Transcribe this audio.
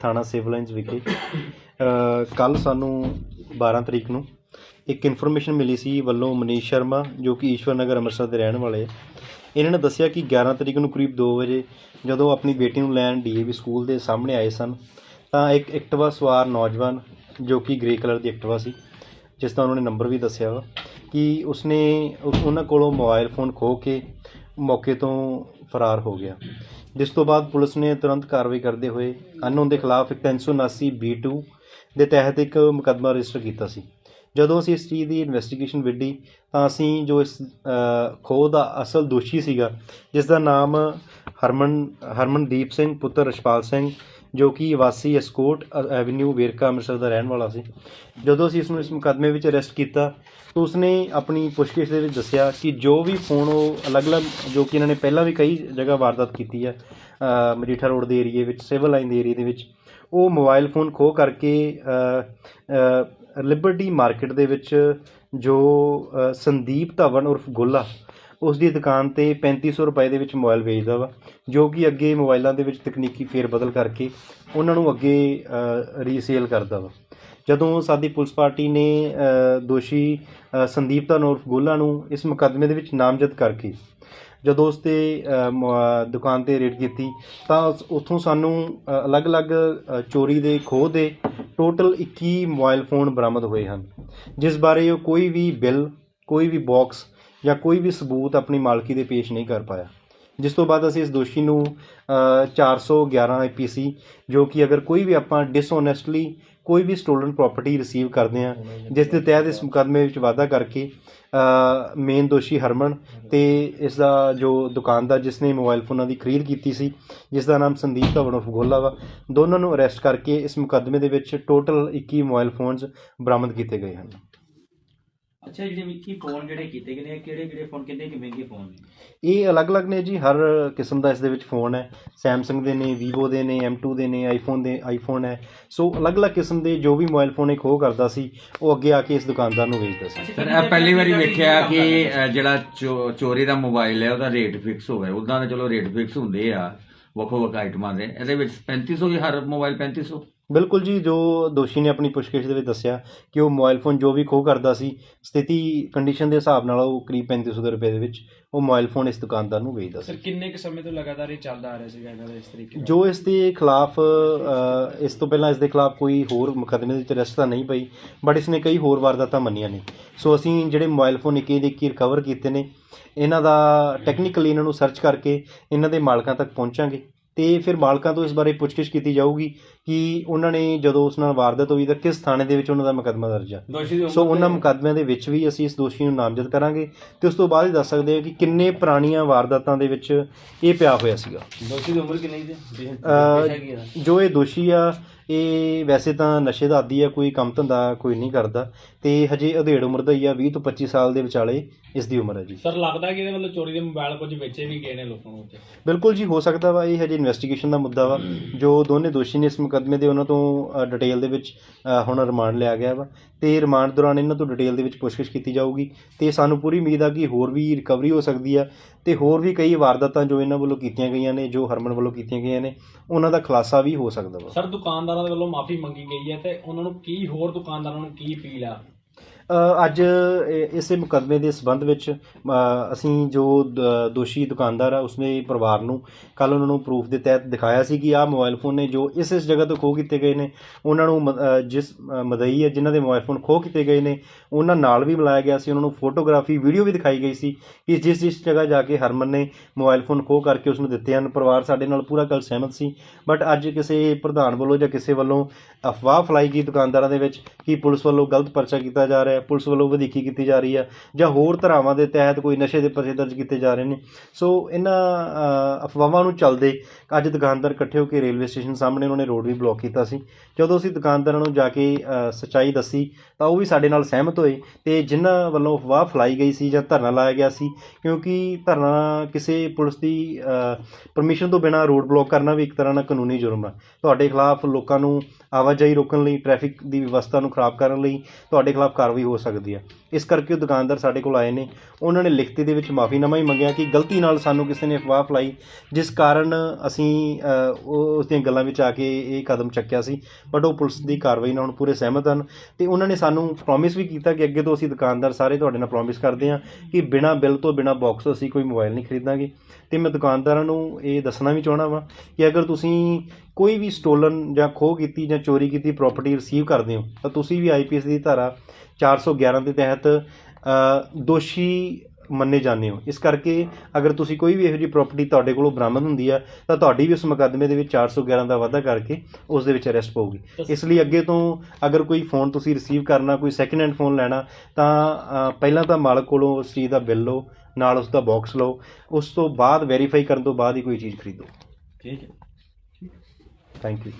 ਥਾਣਾ civil lines ਵਿਖੇ। ਕੱਲ ਸਾਨੂੰ 12 ਤਰੀਕ ਨੂੰ ਇੱਕ ਇਨਫੋਰਮੇਸ਼ਨ ਮਿਲੀ ਸੀ ਵੱਲੋਂ ਮਨੀਸ਼ ਸ਼ਰਮਾ, ਜੋ ਕਿ ਈਸ਼ਵਰ ਨਗਰ ਅੰਮ੍ਰਿਤਸਰ ਦੇ ਰਹਿਣ ਵਾਲੇ ਹੈ ਇਹਨਾਂ ਨੇ ਦੱਸਿਆ ਕਿ 11 ਤਰੀਕ ਨੂੰ ਕਰੀਬ 2 ਵਜੇ ਜਦੋਂ ਆਪਣੀ ਬੇਟੀ ਨੂੰ ਲੈਣ ਡੀਏਵੀ ਸਕੂਲ ਦੇ ਸਾਹਮਣੇ ਆਏ ਸਨ, ਤਾਂ ਇੱਕ ਐਕਟਿਵਾ ਸਵਾਰ ਨੌਜਵਾਨ, ਜੋ ਕਿ ਗ੍ਰੇ ਕਲਰ ਦੀ ਐਕਟਿਵਾ ਸੀ, ਜਿਸ ਦਾ ਉਹਨਾਂ ਨੇ ਨੰਬਰ ਵੀ ਦੱਸਿਆ ਵਾ, ਕਿ ਉਸਨੇ ਉਹਨਾਂ ਕੋਲੋਂ ਮੋਬਾਈਲ ਫੋਨ ਖੋਹ ਕੇ ਮੌਕੇ ਤੋਂ ਫਰਾਰ ਹੋ ਗਿਆ। ਜਿਸ ਤੋਂ ਬਾਅਦ ਪੁਲਿਸ ਨੇ ਤੁਰੰਤ ਕਾਰਵਾਈ ਕਰਦੇ ਹੋਏ ਅਨਨੋਨ ਦੇ ਖਿਲਾਫ ਇੱਕ 379 B2 ਦੇ ਤਹਿਤ ਇੱਕ ਮੁਕੱਦਮਾ ਰਜਿਸਟਰ ਕੀਤਾ ਸੀ। ਜਦੋਂ ਅਸੀਂ ਇਸ ਚੀਜ਼ ਦੀ ਇਨਵੈਸਟੀਗੇਸ਼ਨ ਵਿੱਢੀ, ਤਾਂ ਅਸੀਂ ਜੋ ਇਸ ਖੋਹ ਦਾ ਅਸਲ ਦੋਸ਼ੀ ਸੀਗਾ ਜਿਸ ਦਾ ਨਾਮ ਹਰਮਨ, ਹਰਮਨਦੀਪ ਸਿੰਘ, ਪੁੱਤਰ ਰਛਪਾਲ ਸਿੰਘ ਜੋ ਕਿ ਵਾਸੀ ਐਸਕੋਟ ਐਵਨਿਊ ਵੇਰਕਾ, ਅੰਮ੍ਰਿਤਸਰ ਦਾ ਰਹਿਣ ਵਾਲਾ ਸੀ। ਜਦੋਂ ਅਸੀਂ ਇਸ ਨੂੰ ਇਸ ਮੁਕੱਦਮੇ ਵਿੱਚ ਅਰੈਸਟ ਕੀਤਾ, ਤਾਂ ਉਸਨੇ ਆਪਣੀ ਪੁੱਛਗਿੱਛ ਦੇ ਵਿੱਚ ਦੱਸਿਆ ਕਿ ਜੋ ਵੀ ਫੋਨ ਉਹ ਅਲੱਗ-ਅਲੱਗ, ਜੋ ਕਿ ਇਹਨਾਂ ਨੇ ਪਹਿਲਾਂ ਵੀ ਕਈ ਜਗ੍ਹਾ ਵਾਰਦਾਤ ਕੀਤੀ ਹੈ ਮਜੀਠਾ ਰੋਡ ਦੇ ਏਰੀਏ ਵਿੱਚ, ਸਿਵਲ ਲਾਈਨ ਦੇ ਏਰੀਏ ਦੇ ਵਿੱਚ। ਉਹ ਮੋਬਾਈਲ ਫੋਨ ਖੋਹ ਕਰਕੇ ਲਿਬਰਟੀ ਮਾਰਕੀਟ ਦੇ ਵਿੱਚ ਜੋ ਸੰਦੀਪ ਧਵਨ ਉਰਫ ਗੋਲਾ ਉਸ ਦੀ ਦੁਕਾਨ ਤੇ ਪੈਂਤੀ ਸੌ ਰੁਪਏ ਦੇ ਵਿੱਚ ਮੋਬਾਈਲ ਵੇਚਦਾ ਵਾ ਜੋ ਕਿ ਅੱਗੇ ਮੋਬਾਈਲਾਂ ਦੇ ਵਿੱਚ ਤਕਨੀਕੀ ਫੇਰਬਦਲ ਕਰਕੇ ਉਹਨਾਂ ਨੂੰ ਅੱਗੇ ਰੀਸੇਲ ਕਰਦਾ ਵਾ। ਜਦੋਂ ਸਾਡੀ ਪੁਲਿਸ ਪਾਰਟੀ ਨੇ ਦੋਸ਼ੀ ਸੰਦੀਪ ਧਵਨ ਉਰਫ ਗੋਲਾ ਨੂੰ ਇਸ ਮੁਕੱਦਮੇ ਦੇ ਵਿੱਚ ਨਾਮਜ਼ਦ ਕਰਕੇ ਜਦੋਂ ਉਸ ਤੇ ਅ, ਦੁਕਾਨ ਤੇ ਰੇਡ ਕੀਤੀ ਤਾਂ ਉਸ- ਉੱਥੋਂ ਸਾਨੂੰ ਅਲੱਗ-ਅਲੱਗ ਚੋਰੀ ਦੇ ਖੋਹ ਦੇ ਟੋਟਲ 21 ਮੋਬਾਈਲ ਫੋਨ ਬਰਾਮਦ ਹੋਏ ਹਨ ਜਿਸ ਬਾਰੇ ਉਹ ਕੋਈ ਵੀ ਬਿੱਲ ਕੋਈ ਵੀ ਬਾਕਸ ਜਾਂ ਕੋਈ ਵੀ ਸਬੂਤ ਆਪਣੀ ਮਾਲਕੀ ਦੇ ਪੇਸ਼ ਨਹੀਂ ਕਰ ਪਾਇਆ। ਜਿਸ ਤੋਂ ਬਾਅਦ ਅਸੀਂ ਇਸ ਦੋਸ਼ੀ ਨੂੰ ਅ, 411 ਆਈਪੀਸੀ ਜੋ ਕਿ ਅਗਰ ਕੋਈ ਵੀ ਆਪਾਂ ਡਿਸਓਨੈਸਟਲੀ ਕੋਈ ਵੀ ਸਟੋਲਨ ਪ੍ਰਾਪਰਟੀ ਰਿਸੀਵ ਕਰਦੇ ਹਾਂ ਜਿਸ ਦੇ ਤਹਿਤ ਇਸ ਮੁਕੱਦਮੇ ਵਿੱਚ ਵਾਅਦਾ ਕਰਕੇ ਮੇਨ ਦੋਸ਼ੀ ਹਰਮਨ ਤੇ ਇਸ ਦਾ ਜੋ ਦੁਕਾਨਦਾਰ ਜਿਸ ਨੇ ਮੋਬਾਈਲ ਫੋਨਾਂ ਦੀ ਖਰੀਦ ਕੀਤੀ ਸੀ ਜਿਸ ਦਾ ਨਾਮ ਸੰਦੀਪ ਧਵਨ ਉਰਫ ਗੋਲਾ ਵਾ ਦੋਨਾਂ ਨੂੰ ਅਰੈਸਟ ਕਰਕੇ ਇਸ ਮੁਕੱਦਮੇ ਦੇ ਵਿੱਚ ਟੋਟਲ 21 ਮੋਬਾਈਲ ਫੋਨਸ ਬਰਾਮਦ ਕੀਤੇ ਗਏ ਹਨ। ਅੱਛਾ ਜਿਹੜੇ ਵਿੱਕੀ ਫੋਨ ਜਿਹੜੇ ਕੀਤੇ ਗਏ ਨੇ ਕਿਹੜੇ ਕਿਹੜੇ ਫੋਨ ਕਿੰਨੇ ਕਿ ਮਹਿੰਗੇ ਫੋਨ ਨੇ? ਇਹ ਅਲੱਗ-ਅਲੱਗ ਨੇ ਜੀ ਹਰ ਕਿਸਮ ਦਾ ਇਸ ਦੇ ਵਿੱਚ ਫੋਨ ਹੈ। Samsung ਦੇ ਨੇ Vivo ਦੇ ਨੇ M2 ਦੇ ਨੇ iPhone ਦੇ iPhone ਹੈ। ਸੋ ਅਲੱਗ-ਅਲੱਗ ਕਿਸਮ ਦੇ ਜੋ ਵੀ ਮੋਬਾਈਲ ਫੋਨ ਇਹ ਖੋਹ ਕਰਦਾ ਸੀ ਉਹ ਅੱਗੇ ਆ ਕੇ ਇਸ ਦੁਕਾਨਦਾਰ ਨੂੰ ਵੇਚਦਾ ਸੀ। ਸਰ ਇਹ ਪਹਿਲੀ ਵਾਰੀ ਵੇਖਿਆ ਕਿ ਅ, ਜਿਹੜਾ ਚੋ- ਚੋਰੀ ਦਾ ਮੋਬਾਈਲ ਹੈ ਉਹਦਾ ਰੇਟ ਫਿਕਸ ਹੋਵੇ ਉਦਾਂ ਤਾਂ ਚਲੋ ਰੇਟ ਫਿਕਸ ਹੁੰਦੇ ਆ ਵੱਖੋ ਵੱਖ ਆਈਟਮਾਂ ਦੇ। ਇਹਦੇ ਵਿੱਚ 3500 ਹੀ ਹਰ ਮੋਬਾਈਲ 3500 ਬਿਲਕੁਲ ਜੀ ਜੋ ਦੋਸ਼ੀ ਨੇ ਆਪਣੀ ਪੁੱਛਗਿੱਛ ਦੇ ਵਿੱਚ ਦੱਸਿਆ ਕਿ ਉਹ ਮੋਬਾਈਲ ਫੋਨ ਜੋ ਵੀ ਖੋਹ ਕਰਦਾ ਸੀ ਸਥਿਤੀ ਕੰਡੀਸ਼ਨ ਦੇ ਹਿਸਾਬ ਨਾਲ ਉਹ ਕਰੀਬ 3500 ਦੇ ਰੁਪਏ ਦੇ ਵਿੱਚ ਉਹ ਮੋਬਾਈਲ ਫੋਨ ਇਸ ਦੁਕਾਨਦਾਰ ਨੂੰ ਵੇਚਦਾ ਸੀ। ਸਰ ਕਿੰਨੇ ਕੁ ਸਮੇਂ ਤੋਂ ਲਗਾਤਾਰ ਇਹ ਚੱਲਦਾ ਆ ਰਿਹਾ ਸੀਗਾ ਇਹਨਾਂ ਦਾ ਇਸ ਤਰੀਕੇ ਨਾਲ? ਜੋ ਇਸ ਦੇ ਖਿਲਾਫ ਅ, ਇਸ ਤੋਂ ਪਹਿਲਾਂ ਇਸ ਦੇ ਖਿਲਾਫ ਕੋਈ ਹੋਰ ਮੁਕੱਦਮੇ ਦੇ ਵਿੱਚ ਅਰੈਸਟ ਤਾਂ ਨਹੀਂ ਪਈ ਬਟ ਇਸ ਨੇ ਕਈ ਹੋਰ ਵਾਰਦਾਤਾਂ ਮੰਨੀਆਂ ਨੇ। ਸੋ ਅਸੀਂ ਜਿਹੜੇ ਮੋਬਾਈਲ ਫੋਨ ਇੱਕ ਦੇ ਇੱਕ ਰਿਕਵਰ ਕੀਤੇ ਨੇ ਇਹਨਾਂ ਦਾ ਟੈਕਨੀਕਲੀ ਇਹਨਾਂ ਨੂੰ ਸਰਚ ਕਰਕੇ ਇਹਨਾਂ ਦੇ ਮਾਲਕਾਂ ਤੱਕ ਪਹੁੰਚਾਂਗੇ। ਤੇ ਫਿਰ ਮਾਲਕਾਂ ਤੋਂ ਇਸ ਬਾਰੇ ਪੁੱਛਗਿੱਛ ਕੀਤੀ ਜਾਊਗੀ ਕਿ ਉਹਨਾਂ ਨੇ ਜਦੋਂ ਉਸ ਨਾਲ ਵਾਰਦਾਤ ਹੋਈ ਤਾਂ ਕਿਸ ਥਾਣੇ ਦੇ ਵਿੱਚ ਉਹਨਾਂ ਦਾ ਮੁਕੱਦਮਾ ਦਰਜ ਆ। ਸੋ ਉਹਨਾਂ ਮੁਕੱਦਮਿਆਂ ਦੇ ਵਿੱਚ ਵੀ ਅਸੀਂ ਇਸ ਦੋਸ਼ੀ ਨੂੰ ਨਾਮਜ਼ਦ ਕਰਾਂਗੇ ਤੇ ਉਸ ਤੋਂ ਬਾਅਦ ਹੀ ਦੱਸ ਸਕਦੇ ਹਾਂ ਕਿ ਕਿੰਨੇ ਪੁਰਾਣੀਆਂ ਵਾਰਦਾਤਾਂ ਦੇ ਵਿੱਚ ਇਹ ਪਿਆ ਹੋਇਆ ਸੀਗਾ। ਦੋਸ਼ੀ ਦੀ ਉਮਰ ਕਿੰਨੀ ਅਹ ਜੋ ਇਹ ਦੋਸ਼ੀ ਆ ਇਹ ਵੈਸੇ ਤਾਂ ਨਸ਼ੇ ਦਾ ਆਦੀ ਆ ਕੋਈ ਕੰਮ ਧੰਦਾ ਕੋਈ ਨਹੀਂ ਕਰਦਾ ਤੇ ਹਜੇ ਅਧੇੜ ਉਮਰ ਦਾ ਹੀ ਆ 20 ਤੋਂ 25 ਸਾਲ ਦੇ ਵਿਚਾਲੇ ਇਸ ਦੀ ਉਮਰ ਹੈ ਜੀ। ਸਰ ਲੱਗਦਾ ਕਿ ਇਹਦੇ ਵੱਲੋਂ ਚੋਰੀ ਦੇ ਮੋਬਾਈਲ ਕੁਝ ਵੇਚੇ ਵੀ ਗਏ ਨੇ ਲੋਕਾਂ ਨੂੰ ਬਿਲਕੁਲ ਜੀ ਹੋ ਸਕਦਾ ਵਾ ਇਹ ਹਜੇ ਇਨਵੈਸਟੀਗੇਸ਼ਨ ਦਾ ਮੁੱਦਾ ਵਾ ਜੋ ਦੋਨੇ ਦੋਸ਼ੀ ਨੇ ਇਸ ਮੁਕੱਦਮੇ ਦੇ ਉਹਨਾਂ ਤੋਂ ਡਿਟੇਲ ਦੇ ਵਿੱਚ ਹੁਣ ਰਿਮਾਂਡ ਲਿਆ ਗਿਆ ਵਾ ਤੇ ਰਿਮਾਂਡ ਦੌਰਾਨ ਇਹਨਾਂ ਤੋਂ ਡਿਟੇਲ ਦੇ ਵਿੱਚ ਪੁੱਛਗਿੱਛ ਕੀਤੀ ਜਾਊਗੀ ਤੇ ਸਾਨੂੰ ਪੂਰੀ ਉਮੀਦ ਆ ਕਿ ਹੋਰ ਵੀ ਰਿਕਵਰੀ ਹੋ ਸਕਦੀ ਆ ਤੇ ਹੋਰ ਵੀ ਕਈ ਵਾਰਦਾਤਾਂ ਜੋ ਇਹਨਾਂ ਵੱਲੋਂ ਕੀਤੀਆਂ ਗਈਆਂ ਨੇ ਜੋ ਹਰਮਨ ਵੱਲੋਂ ਕੀਤੀਆਂ ਗਈਆਂ ਨੇ ਉਹਨਾਂ ਦਾ ਖੁਲਾਸਾ ਵੀ ਹੋ ਸਕਦਾ ਵਾ। ਸਰ, ਦੁਕਾਨਦਾਰਾਂ ਦੇ ਵੱਲੋਂ ਮਾਫੀ ਮੰਗੀ ਗਈ ਹੈ ਤੇ ਉਹਨਾਂ ਨੂੰ ਕੀ ਹੋਰ ਦੁਕਾਨਦਾਰਾਂ ਨੂੰ ਕੀ ਅਪੀਲ ਆ? ਅੱਜ ਇਸੇ ਮੁਕੱਦਮੇ ਦੇ ਸਬੰਧ ਵਿੱਚ ਅਸੀਂ ਜੋ ਦ- ਦੋਸ਼ੀ ਦੁਕਾਨਦਾਰ ਆ, ਉਸਨੇ ਪਰਿਵਾਰ ਨੂੰ ਕੱਲ ਉਹਨਾਂ ਨੂੰ ਪ੍ਰੂਫ ਦੇ ਤਹਿਤ ਦਿਖਾਇਆ ਸੀ ਕਿ ਆਹ ਮੋਬਾਈਲ ਫੋਨ ਨੇ ਜੋ ਇਸ ਇਸ ਜਗ੍ਹਾ ਤੋਂ ਖੋਹ ਕੀਤੇ ਗਏ ਨੇ, ਉਹਨਾਂ ਨੂੰ ਮ- ਜਿਸ ਮਦਈ ਹੈ, ਜਿਨ੍ਹਾਂ ਦੇ ਮੋਬਾਈਲ ਫੋਨ ਖੋਹ ਕੀਤੇ ਗਏ ਨੇ, ਉਹਨਾਂ ਨਾਲ ਵੀ ਮਿਲਾਇਆ ਗਿਆ ਸੀ, ਉਹਨਾਂ ਨੂੰ ਫੋਟੋਗ੍ਰਾਫੀ ਵੀਡੀਓ ਵੀ ਦਿਖਾਈ ਗਈ ਸੀ ਕਿ ਜਿਸ ਜਿਸ ਜਗ੍ਹਾ ਜਾ ਕੇ ਹਰਮਨ ਨੇ ਮੋਬਾਈਲ ਫੋਨ ਖੋਹ ਕਰਕੇ ਉਸ ਨੂੰ ਦਿੱਤੇ ਹਨ। ਪਰਿਵਾਰ ਸਾਡੇ ਨਾਲ ਪੂਰਾ ਗੱਲ ਸਹਿਮਤ ਸੀ ਬਟ ਅੱਜ ਕਿਸੇ ਪ੍ਰਧਾਨ ਵੱਲੋਂ ਜਾਂ ਕਿਸੇ ਵੱਲੋਂ ਅਫਵਾਹ ਫੈਲਾਈ ਗਈ ਦੁਕਾਨਦਾਰਾਂ ਦੇ ਵਿੱਚ ਕਿ ਪੁਲਿਸ ਵੱਲੋਂ ਗਲਤ ਪਰਚਾ ਕੀਤਾ ਜਾ ਰਿਹਾ ਪੁਲਿਸ ਵੱਲੋਂ ਵਧੀਕੀ ਕੀਤੀ ਜਾ ਰਹੀ ਹੈ ਜਾਂ ਹੋਰ ਧਾਰਾਵਾਂ ਦੇ ਤਹਿਤ ਕੋਈ ਨਸ਼ੇ ਦੇ ਪਰਚੇ ਦਰਜ ਕੀਤੇ ਜਾ ਰਹੇ ਨੇ। ਸੋ ਇਹਨਾਂ ਅਫਵਾਹਾਂ ਨੂੰ ਚੱਲਦੇ ਅੱਜ ਦੁਕਾਨਦਾਰ ਇਕੱਠੇ ਹੋ ਕੇ ਰੇਲਵੇ ਸਟੇਸ਼ਨ ਸਾਹਮਣੇ ਉਹਨਾਂ ਨੇ ਰੋਡ ਵੀ ਬਲੌਕ ਕੀਤਾ ਸੀ। ਜਦੋਂ ਅਸੀਂ ਦੁਕਾਨਦਾਰਾਂ ਨੂੰ ਜਾ ਕੇ ਅ, ਸੱਚਾਈ ਦੱਸੀ ਤਾਂ ਉਹ ਵੀ ਸਾਡੇ ਨਾਲ ਸਹਿਮਤ ਹੋਏ ਤੇ ਜਿਨ੍ਹਾਂ ਵੱਲੋਂ ਅਫਵਾਹ ਫੈਲਾਈ ਗਈ ਸੀ ਜਾਂ ਧਰਨਾ ਲਾਇਆ ਗਿਆ ਸੀ ਕਿਉਂਕਿ ਧਰਨਾ ਕਿਸੇ ਪੁਲਿਸ ਦੀ ਪਰਮਿਸ਼ਨ ਤੋਂ ਬਿਨਾਂ ਰੋਡ ਬਲੌਕ ਕਰਨਾ ਵੀ ਇੱਕ ਤਰ੍ਹਾਂ ਦਾ ਕਾਨੂੰਨੀ ਜੁਰਮ ਹੈ ਤੁਹਾਡੇ ਖਿਲਾਫ ਲੋਕਾਂ ਨੂੰ ਆਵਾਜਾਈ ਰੋਕਣ ਲਈ ਟ੍ਰੈਫਿਕ ਦੀ ਵਿਵਸਥਾ ਨੂੰ ਖਰਾਬ ਕਰਨ ਲਈ ਤੁਹਾਡੇ ਖਿਲਾਫ ਕਾਰਵਾਈ ਹੋ ਸਕਦੀ ਆ ਇਸ ਕਰਕੇ ਉਹ ਦੁਕਾਨਦਾਰ ਸਾਡੇ ਕੋਲ ਆਏ ਨੇ। ਉਹਨਾਂ ਨੇ ਲਿਖਤੀ ਦੇ ਵਿੱਚ ਮਾਫੀਨਾਮਾ ਹੀ ਮੰਗਿਆ ਕਿ ਗਲਤੀ ਨਾਲ ਸਾਨੂੰ ਕਿਸੇ ਨੇ ਅਫਵਾਹ ਫਲਾਈ, ਜਿਸ ਕਾਰਨ ਅਸੀਂ ਉਹ ਉਸ ਦੀਆਂ ਗੱਲਾਂ ਵਿੱਚ ਆ ਕੇ ਇਹ ਕਦਮ ਚੱਕਿਆ ਸੀ। ਬਟ ਉਹ ਪੁਲਿਸ ਦੀ ਕਾਰਵਾਈ ਨਾਲ ਹੁਣ ਪੂਰੇ ਸਹਿਮਤ ਹਨ ਤੇ ਉਹਨਾਂ ਨੇ ਸਾਨੂੰ ਪ੍ਰੋਮਿਸ ਵੀ ਕੀਤਾ ਕਿ ਅੱਗੇ ਤੋਂ ਅਸੀਂ ਦੁਕਾਨਦਾਰ ਸਾਰੇ ਤੁਹਾਡੇ ਨਾਲ ਪ੍ਰੋਮਿਸ ਕਰਦੇ ਹਾਂ ਕਿ ਬਿਨਾਂ ਬਿੱਲ ਤੋਂ, ਬਿਨਾਂ ਬਾਕਸ ਤੋਂ ਅਸੀਂ ਕੋਈ ਮੋਬਾਈਲ ਨਹੀਂ ਖਰੀਦਾਂਗੇ। ਤੇ ਮੈਂ ਦੁਕਾਨਦਾਰਾਂ ਨੂੰ ਇਹ ਦੱਸਣਾ ਵੀ ਚਾਹਣਾ ਵਾਂ ਕਿ ਅਗਰ ਤੁਸੀਂ ਕੋਈ ਵੀ ਸਟੋਲਨ ਜਾਂ ਖੋਹ ਕੀਤੀ ਜਾਂ ਚੋਰੀ ਕੀਤੀ ਪ੍ਰਾਪਰਟੀ ਰਿਸੀਵ ਕਰਦੇ ਹੋ, ਤਾਂ ਤੁਸੀਂ ਵੀ ਆਈਪੀਐਸ ਦੀ ਧਾਰਾ 411 ਦੇ ਤਹਿਤ ਦੋਸ਼ੀ ਮੰਨੇ ਜਾਂਦੇ ਹੋ। ਇਸ ਕਰਕੇ ਅਗਰ ਤੁਸੀਂ ਕੋਈ ਵੀ ਇਹੋ ਜਿਹੀ ਪ੍ਰਾਪਰਟੀ ਤੁਹਾਡੇ ਕੋਲੋਂ ਬਰਾਮਦ ਹੁੰਦੀ ਆ ਤਾਂ ਤੁਹਾਡੀ ਵੀ ਉਸ ਮੁਕੱਦਮੇ ਦੇ ਵਿੱਚ 411 ਦਾ ਵਾਅਦਾ ਕਰਕੇ ਉਸ ਦੇ ਵਿੱਚ ਅਰੈਸਟ ਪਊਗੀ। ਇਸ ਲਈ ਅੱਗੇ ਤੋਂ ਅਗਰ ਕੋਈ ਫੋਨ ਤੁਸੀਂ ਰਿਸੀਵ ਕਰਨਾ ਕੋਈ ਸੈਕਿੰਡ ਹੈਂਡ ਫੋਨ ਲੈਣਾ ਤਾਂ ਪਹਿਲਾਂ ਤਾਂ ਮਾਲਕ ਕੋਲੋਂ ਉਸ ਚੀਜ਼ ਦਾ ਬਿੱਲ ਲਓ ਨਾਲ ਉਸ ਦਾ ਬਾਕਸ ਲਓ ਉਸ ਤੋਂ ਬਾਅਦ ਵੈਰੀਫਾਈ ਕਰਨ ਤੋਂ ਬਾਅਦ ਹੀ ਕੋਈ ਚੀਜ਼ ਖਰੀਦੋ। ਠੀਕ ਹੈ। Thank you